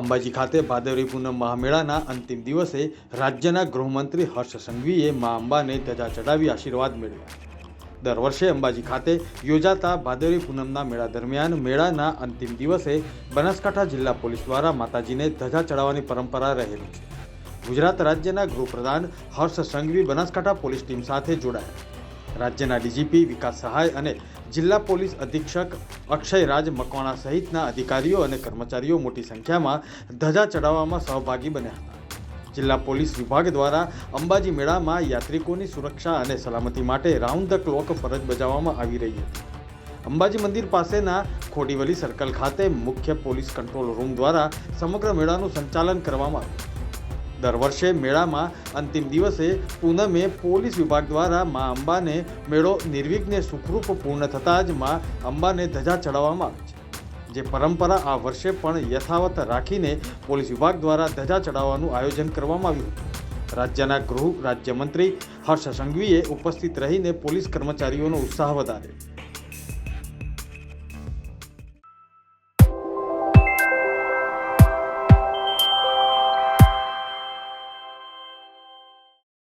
અંબાજી ખાતે ભાદરવી પૂનમ મહામેળાના અંતિમ દિવસે રાજ્યના ગૃહમંત્રી હર્ષ સંઘવીએ મા અંબાને ધજા ચડાવી આશીર્વાદ મેળવ્યા. દર વર્ષે અંબાજી ખાતે યોજાતા ભાદરવી પૂનમના મેળા દરમિયાન મેળાના અંતિમ દિવસે બનાસકાંઠા જિલ્લા પોલીસ દ્વારા માતાજીને ધજા ચડાવવાની પરંપરા રહેલી છે. ગુજરાત રાજ્યના ગૃહપ્રધાન હર્ષ સંઘવી બનાસકાંઠા પોલીસ ટીમ સાથે જોડાયા. રાજ્યના ડીજીપી, વિકાસ સહાય અને જિલ્લા પોલીસ અધિક્ષક અક્ષય રાજ મકવાણા સહિતના અધિકારીઓ અને કર્મચારીઓ મોટી સંખ્યામાં ધજા ચડાવવામાં સહભાગી બન્યા હતા. જિલ્લા પોલીસ વિભાગ દ્વારા અંબાજી મેળામાં યાત્રિકોની સુરક્ષા અને સલામતી માટે રાઉન્ડ ધ ક્લોક ફરજ બજાવવામાં આવી રહી હતી. અંબાજી મંદિર પાસેના ખોડીવલી સર્કલ ખાતે મુખ્ય પોલીસ કંટ્રોલ રૂમ દ્વારા સમગ્ર મેળાનું સંચાલન કરવામાં આવ્યું. દર વર્ષે મેળામાં અંતિમ દિવસે પૂનમે પોલીસ વિભાગ દ્વારા મા અંબાને મેળો નિર્વિઘ્ને સુખરૂપ પૂર્ણ થતાં જ મા અંબાને ધજા ચડાવવામાં આવે છે. જે પરંપરા આ વર્ષે પણ યથાવત રાખીને પોલીસ વિભાગ દ્વારા ધજા ચડાવવાનું આયોજન કરવામાં આવ્યું હતું. રાજ્યના ગૃહ રાજ્યમંત્રી હર્ષ સંઘવીએ ઉપસ્થિત રહીને પોલીસ કર્મચારીઓનો ઉત્સાહ વધાર્યો.